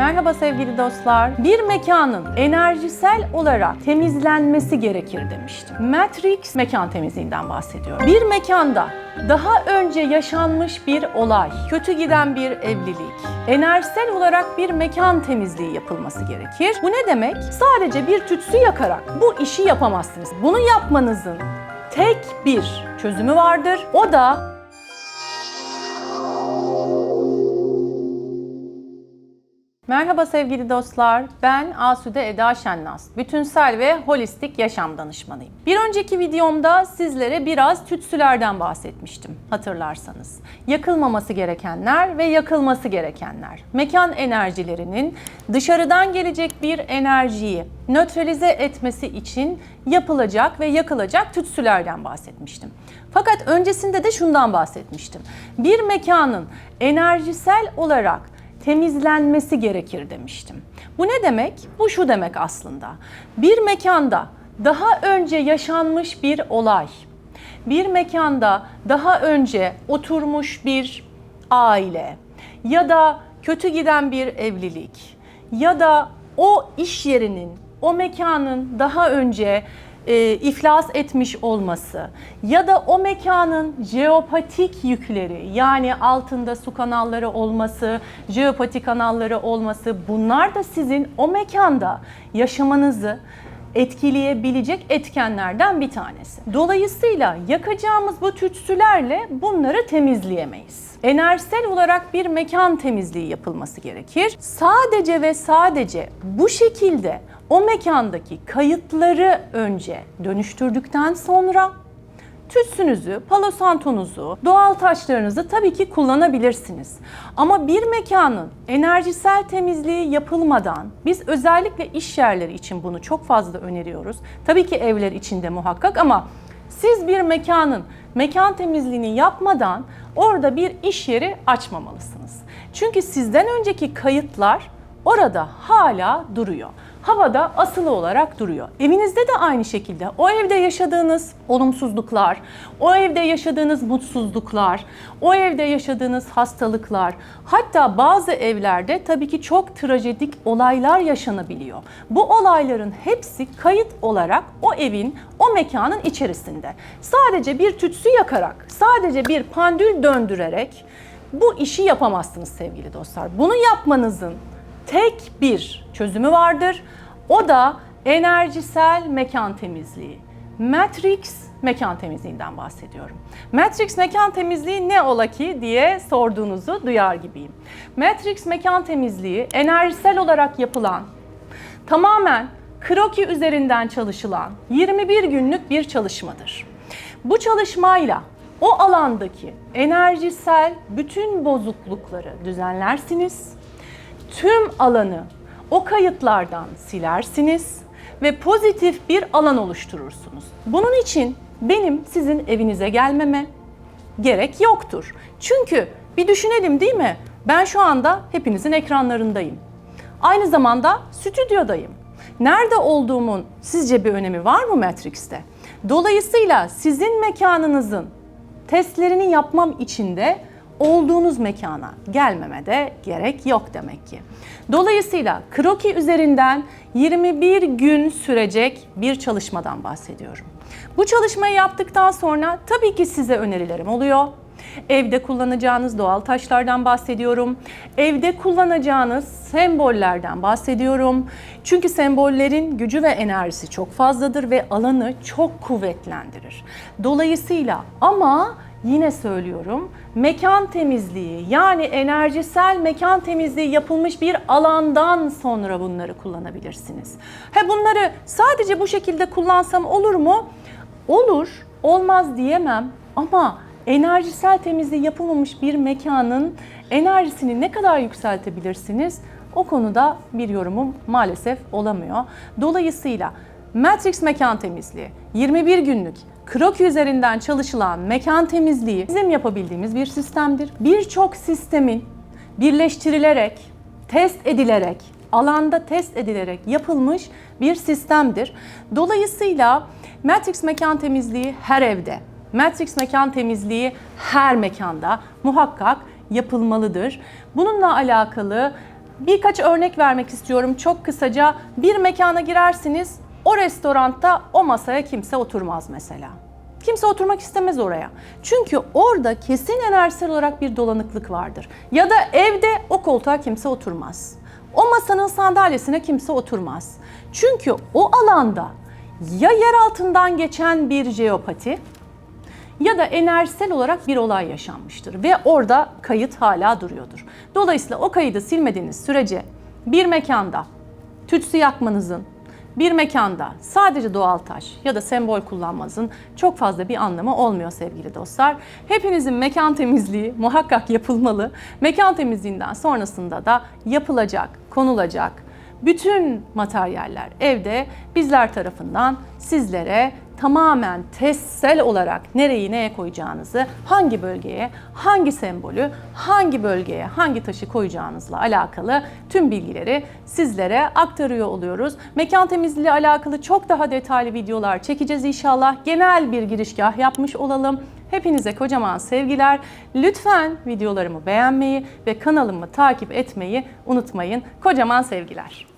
Merhaba sevgili dostlar. Bir mekanın enerjisel olarak temizlenmesi gerekir demiştim. Matrix mekan temizliğinden bahsediyorum. Bir mekanda daha önce yaşanmış bir olay, kötü giden bir evlilik, enerjisel olarak bir mekan temizliği yapılması gerekir. Bu ne demek? Sadece bir tütsü yakarak bu işi yapamazsınız. Bunu yapmanızın tek bir çözümü vardır. O da Merhaba sevgili dostlar. Ben Asude Eda Şennaz. Bütünsel ve holistik yaşam danışmanıyım. Bir önceki videomda sizlere biraz tütsülerden bahsetmiştim hatırlarsanız. Yakılmaması gerekenler ve yakılması gerekenler. Mekan enerjilerinin dışarıdan gelecek bir enerjiyi nötralize etmesi için yapılacak ve yakılacak tütsülerden bahsetmiştim. Fakat öncesinde de şundan bahsetmiştim. Bir mekanın enerjisel olarak temizlenmesi gerekir demiştim. Bu ne demek? Bu şu demek aslında. Bir mekanda daha önce yaşanmış bir olay, bir mekanda daha önce oturmuş bir aile ya da kötü giden bir evlilik ya da o iş yerinin, o mekanın daha önce e, iflas etmiş olması ya da o mekanın jeopatik yükleri yani altında su kanalları olması, jeopatik kanalları olması bunlar da sizin o mekanda yaşamanızı etkileyebilecek etkenlerden bir tanesi. Dolayısıyla yakacağımız bu tütsülerle bunları temizleyemeyiz. Enerjisel olarak bir mekan temizliği yapılması gerekir. Sadece ve sadece bu şekilde o mekandaki kayıtları önce dönüştürdükten sonra tütsünüzü, palo santonuzu, doğal taşlarınızı tabii ki kullanabilirsiniz. Ama bir mekanın enerjisel temizliği yapılmadan biz özellikle iş yerleri için bunu çok fazla öneriyoruz. Tabii ki evler için de muhakkak ama siz bir mekanın mekan temizliğini yapmadan orada bir iş yeri açmamalısınız. Çünkü sizden önceki kayıtlar orada hala duruyor havada asılı olarak duruyor. Evinizde de aynı şekilde o evde yaşadığınız olumsuzluklar, o evde yaşadığınız mutsuzluklar, o evde yaşadığınız hastalıklar, hatta bazı evlerde tabii ki çok trajedik olaylar yaşanabiliyor. Bu olayların hepsi kayıt olarak o evin, o mekanın içerisinde. Sadece bir tütsü yakarak, sadece bir pandül döndürerek bu işi yapamazsınız sevgili dostlar. Bunu yapmanızın tek bir çözümü vardır. O da enerjisel mekan temizliği. Matrix mekan temizliğinden bahsediyorum. Matrix mekan temizliği ne ola ki diye sorduğunuzu duyar gibiyim. Matrix mekan temizliği enerjisel olarak yapılan, tamamen kroki üzerinden çalışılan 21 günlük bir çalışmadır. Bu çalışmayla o alandaki enerjisel bütün bozuklukları düzenlersiniz tüm alanı o kayıtlardan silersiniz ve pozitif bir alan oluşturursunuz. Bunun için benim sizin evinize gelmeme gerek yoktur. Çünkü bir düşünelim değil mi? Ben şu anda hepinizin ekranlarındayım. Aynı zamanda stüdyodayım. Nerede olduğumun sizce bir önemi var mı Matrix'te? Dolayısıyla sizin mekanınızın testlerini yapmam için de olduğunuz mekana gelmeme de gerek yok demek ki. Dolayısıyla kroki üzerinden 21 gün sürecek bir çalışmadan bahsediyorum. Bu çalışmayı yaptıktan sonra tabii ki size önerilerim oluyor. Evde kullanacağınız doğal taşlardan bahsediyorum. Evde kullanacağınız sembollerden bahsediyorum. Çünkü sembollerin gücü ve enerjisi çok fazladır ve alanı çok kuvvetlendirir. Dolayısıyla ama yine söylüyorum mekan temizliği yani enerjisel mekan temizliği yapılmış bir alandan sonra bunları kullanabilirsiniz. He bunları sadece bu şekilde kullansam olur mu? Olur, olmaz diyemem ama enerjisel temizliği yapılmamış bir mekanın enerjisini ne kadar yükseltebilirsiniz? O konuda bir yorumum maalesef olamıyor. Dolayısıyla Matrix mekan temizliği 21 günlük Kroki üzerinden çalışılan mekan temizliği bizim yapabildiğimiz bir sistemdir. Birçok sistemin birleştirilerek, test edilerek, alanda test edilerek yapılmış bir sistemdir. Dolayısıyla Matrix mekan temizliği her evde, Matrix mekan temizliği her mekanda muhakkak yapılmalıdır. Bununla alakalı Birkaç örnek vermek istiyorum çok kısaca. Bir mekana girersiniz, o restoranda o masaya kimse oturmaz mesela. Kimse oturmak istemez oraya. Çünkü orada kesin enerjisel olarak bir dolanıklık vardır. Ya da evde o koltuğa kimse oturmaz. O masanın sandalyesine kimse oturmaz. Çünkü o alanda ya yer altından geçen bir jeopati ya da enerjisel olarak bir olay yaşanmıştır ve orada kayıt hala duruyordur. Dolayısıyla o kaydı silmediğiniz sürece bir mekanda tütsü yakmanızın, bir mekanda sadece doğal taş ya da sembol kullanmanızın çok fazla bir anlamı olmuyor sevgili dostlar. Hepinizin mekan temizliği muhakkak yapılmalı. Mekan temizliğinden sonrasında da yapılacak, konulacak bütün materyaller evde bizler tarafından sizlere tamamen testsel olarak nereyi neye koyacağınızı, hangi bölgeye, hangi sembolü, hangi bölgeye, hangi taşı koyacağınızla alakalı tüm bilgileri sizlere aktarıyor oluyoruz. Mekan temizliği alakalı çok daha detaylı videolar çekeceğiz inşallah. Genel bir girişgah yapmış olalım. Hepinize kocaman sevgiler. Lütfen videolarımı beğenmeyi ve kanalımı takip etmeyi unutmayın. Kocaman sevgiler.